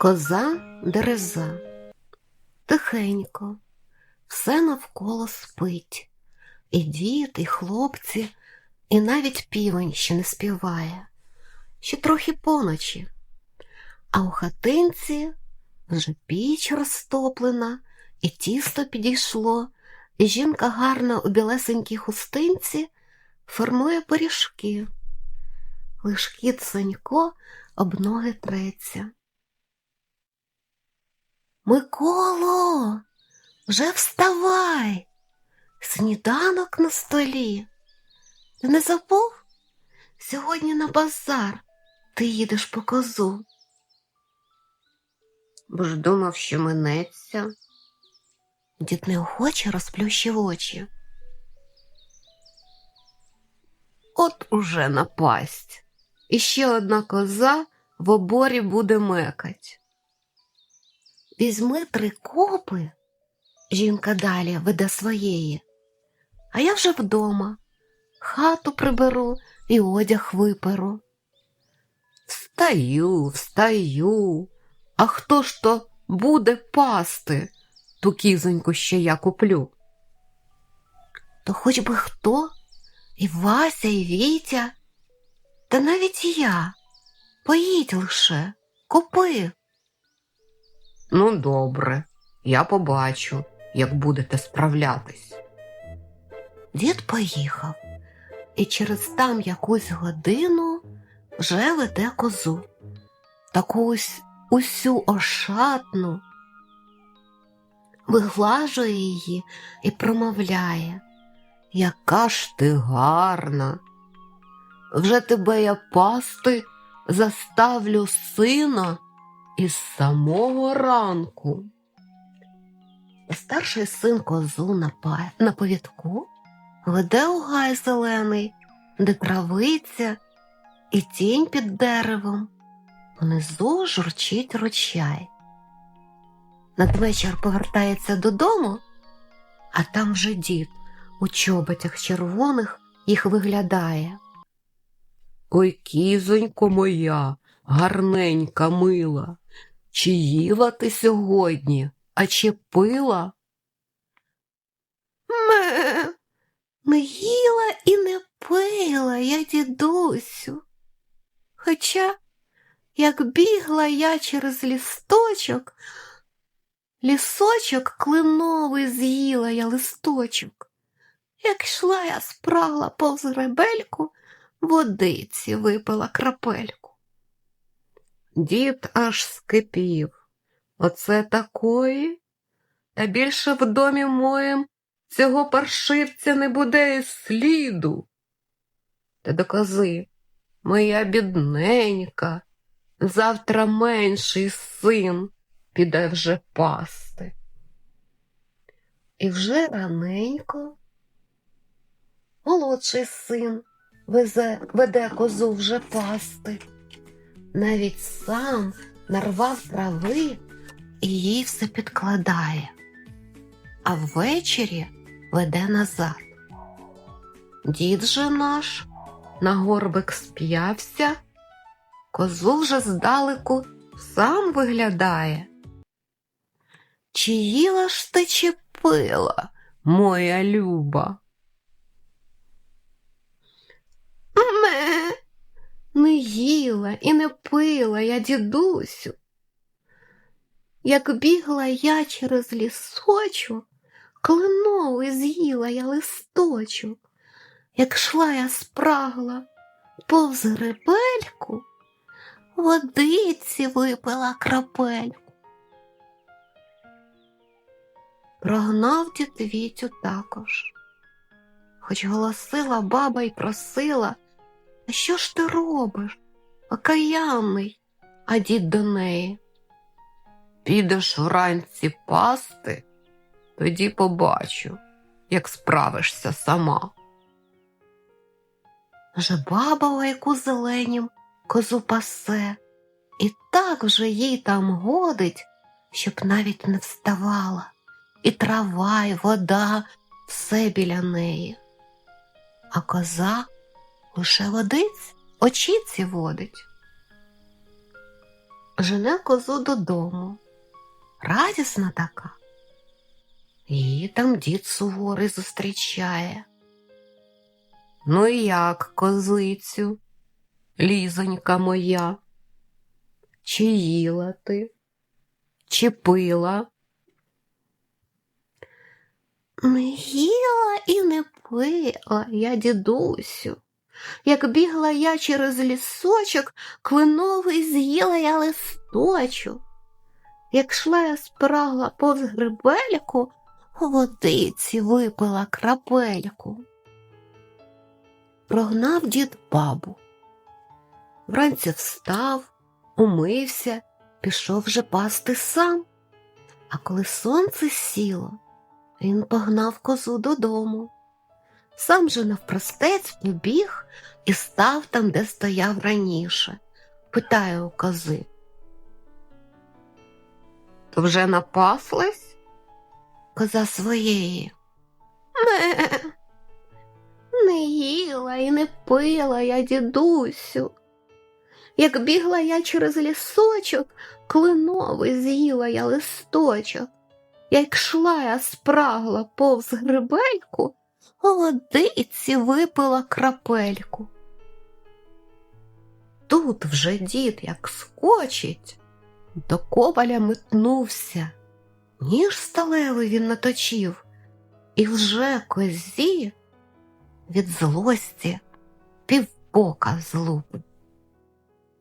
Коза дереза. Тихенько, все навколо спить. І дід, і хлопці, і навіть півень ще не співає, ще трохи поночі. А у хатинці вже піч розтоплена, і тісто підійшло, і жінка гарна у білесенькій хустинці формує пиріжки. Лиш кіт Санько об ноги треться. Миколо, вже вставай, сніданок на столі. Ти не забув? Сьогодні на базар ти їдеш по козу. Бо ж думав, що минеться. Дід неохоче розплющив очі. От уже напасть. І ще одна коза в оборі буде мекать. Візьми три копи, жінка далі веде своєї, а я вже вдома, хату приберу і одяг виперу. Встаю, встаю, а хто ж то буде пасти ту кізоньку, що я куплю? То хоч би хто, і Вася, і Вітя, та навіть я. Поїдь лише, купи. Ну, добре, я побачу, як будете справлятись. Дід поїхав і через там якусь годину вже веде козу. Таку ось усю ошатну, виглажує її і промовляє, яка ж ти гарна. Вже тебе я пасти заставлю сина із самого ранку. Старший син козу на, па... на повідку веде у гай зелений, де травиця і тінь під деревом. Внизу журчить ручай. Надвечір повертається додому, а там вже дід у чоботях червоних їх виглядає. Ой, кізонько моя, гарненька мила, чи їла ти сьогодні, а чи пила? Ме, не їла і не пила я, дідусю. Хоча, як бігла я через лісточок, лісочок клиновий з'їла я листочок. Як йшла я спрагла повз гребельку, водиці випила крапельку. Дід аж скипів. Оце такої? Та більше в домі моїм цього паршивця не буде і сліду. Та докази, моя бідненька, завтра менший син піде вже пасти. І вже раненько молодший син везе, веде козу вже пасти. Навіть сам нарвав трави і їй все підкладає, а ввечері веде назад. Дід же наш на горбик сп'явся, козу вже здалеку сам виглядає. Чи їла ж ти чи пила, моя люба? Ме, не їла і не пила я, дідусю. Як бігла я через лісочок, клиновий з'їла я листочок, як шла я спрагла повз гребельку, водиці випила крапельку. Прогнав дід Вітю також, хоч голосила баба й просила, а що ж ти робиш, окаянний, а дід до неї. Підеш вранці пасти, тоді побачу, як справишся сама. Вже баба у яку зеленім козу пасе, і так вже їй там годить, щоб навіть не вставала, і трава, і вода, все біля неї. А коза лише водиць очіці водить. жене козу додому. Радісна така. Її там дід суворий зустрічає. Ну і як, козицю, лізонька моя? Чи їла ти, чи пила? Не їла і не пила я, дідусю. Як бігла я через лісочок, клиновий з'їла я листочок. Як шла я спрагла повз грибельку, водиці випила крапельку. Прогнав дід бабу. Вранці встав, умився, пішов вже пасти сам. А коли сонце сіло, він погнав козу додому. Сам же навпростець побіг і став там, де стояв раніше. Питає у кози. То вже напаслась? Коза своєї. Не, не їла і не пила я, дідусю. Як бігла я через лісочок, клиновий з'їла я листочок. Як шла я спрагла повз грибельку, водиці випила крапельку. Тут вже дід як скочить, до коваля метнувся, ніж сталевий він наточив, і вже козі від злості півбока злупив.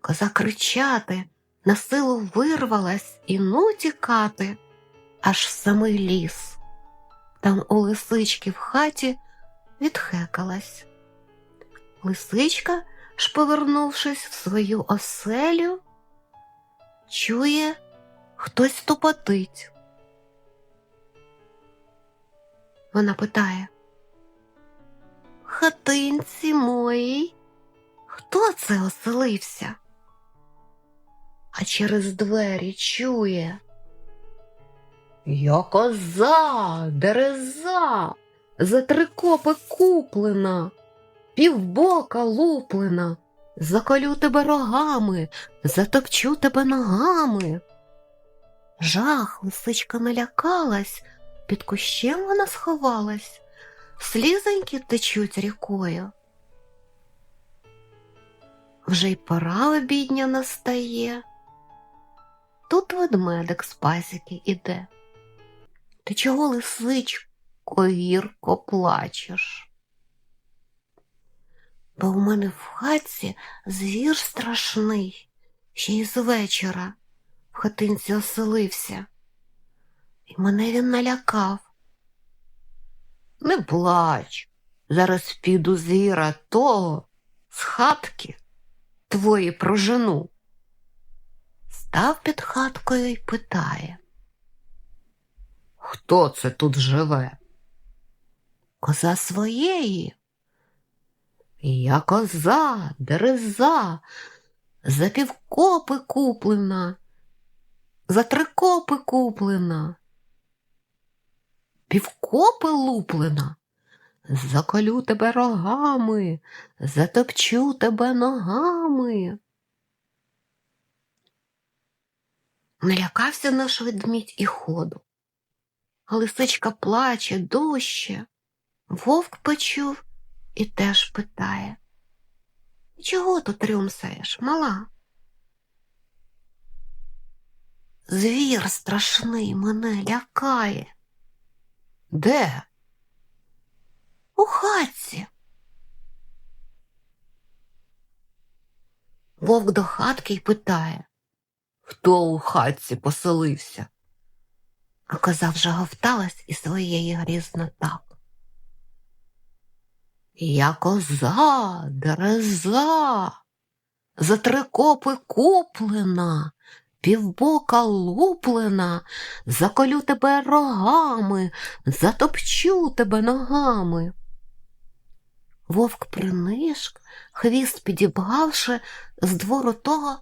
Коза кричати, на силу вирвалась і ну тікати, аж в самий ліс. Там у лисички в хаті відхекалась. Лисичка ж, повернувшись в свою оселю, чує, хтось тупотить. Вона питає Хатинці моїй, хто це оселився? А через двері чує. Я коза, дереза, за три копи куплена, півбока луплена, заколю тебе рогами, затопчу тебе ногами. Жах, лисичка налякалась, під кущем вона сховалась, слізоньки течуть рікою. Вже й пора обідня настає. Тут ведмедик з пасіки іде. Ти чого, лисичко, гірко плачеш? Бо в мене в хатці звір страшний, ще й з вечора в хатинці оселився, і мене він налякав. Не плач, зараз піду звіра того з хатки твої прожену. Став під хаткою і питає. Хто це тут живе? Коза своєї. Я коза, дереза, за півкопи куплена, за три копи куплена, півкопи луплена, заколю тебе рогами, затопчу тебе ногами. Налякався наш ведмідь і ходу. А лисичка плаче дужче. Вовк почув і теж питає. Чого тут рюмсаєш, мала? Звір страшний мене лякає. Де? У хатці. Вовк до хатки й питає, хто у хатці поселився? А коза вже говталась із своєї грізно так. Я коза, дереза, за три копи куплена, півбока луплена, заколю тебе рогами, затопчу тебе ногами. Вовк принишк, хвіст підібгавши, з двору того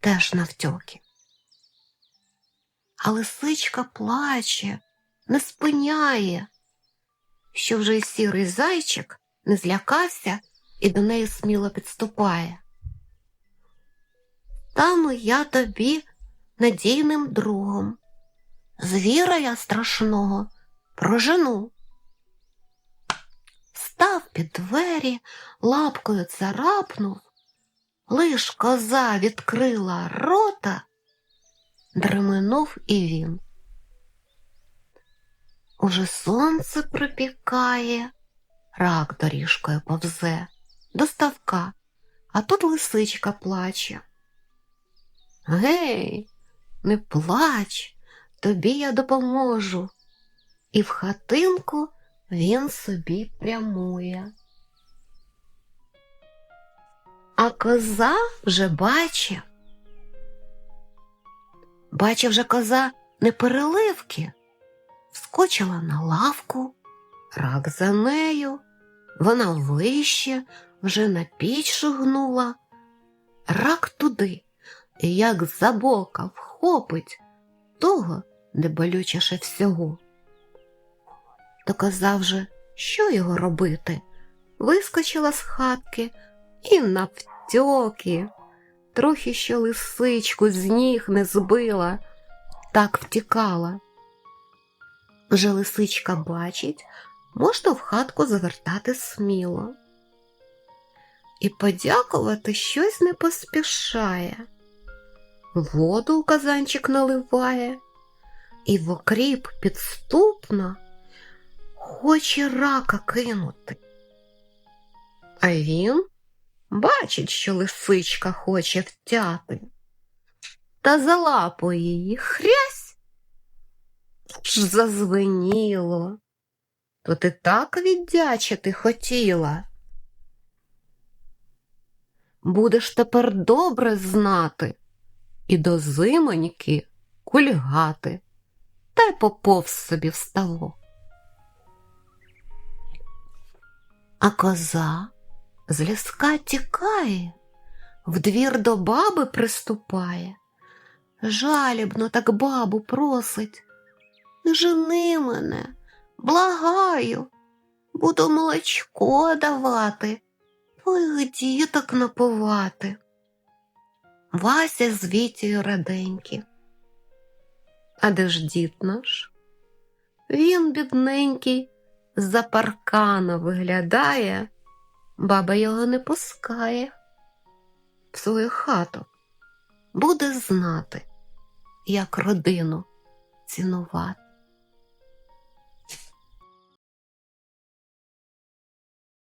теж навтьоки. А лисичка плаче, не спиняє, що вже й сірий зайчик не злякався і до неї сміло підступає. Стану я тобі надійним другом. Звіра я страшного прожену. Став під двері, лапкою царапнув, лиш коза відкрила рота, дременув і він. Уже сонце припікає, рак доріжкою повзе до ставка, а тут лисичка плаче. Гей, не плач, тобі я допоможу. І в хатинку він собі прямує. А коза вже бачив. Бачив же коза не переливки, вскочила на лавку, рак за нею, вона вище, вже на піч шугнула, рак туди, і як за бока вхопить того, де болючіше всього. То казав же, що його робити, вискочила з хатки і навтьоки, трохи що лисичку з ніг не збила, так втікала. Вже лисичка бачить, можна в хатку завертати сміло. І подякувати щось не поспішає. Воду у казанчик наливає, і в окріп підступно хоче рака кинути. А він бачить, що лисичка хоче втяти, та за лапою її хрясь зазвеніло. То ти так віддячити хотіла. Будеш тепер добре знати і до зимоньки кульгати, та й поповз собі вставо. А коза з ліска тікає, в двір до баби приступає, жалібно так бабу просить. Жени мене, благаю, буду молочко давати, твоїх діток напувати. Вася з Вітєю раденькі. А де ж дід наш? Він, бідненький, з-за паркана виглядає, баба його не пускає в свою хату, буде знати, як родину цінувати.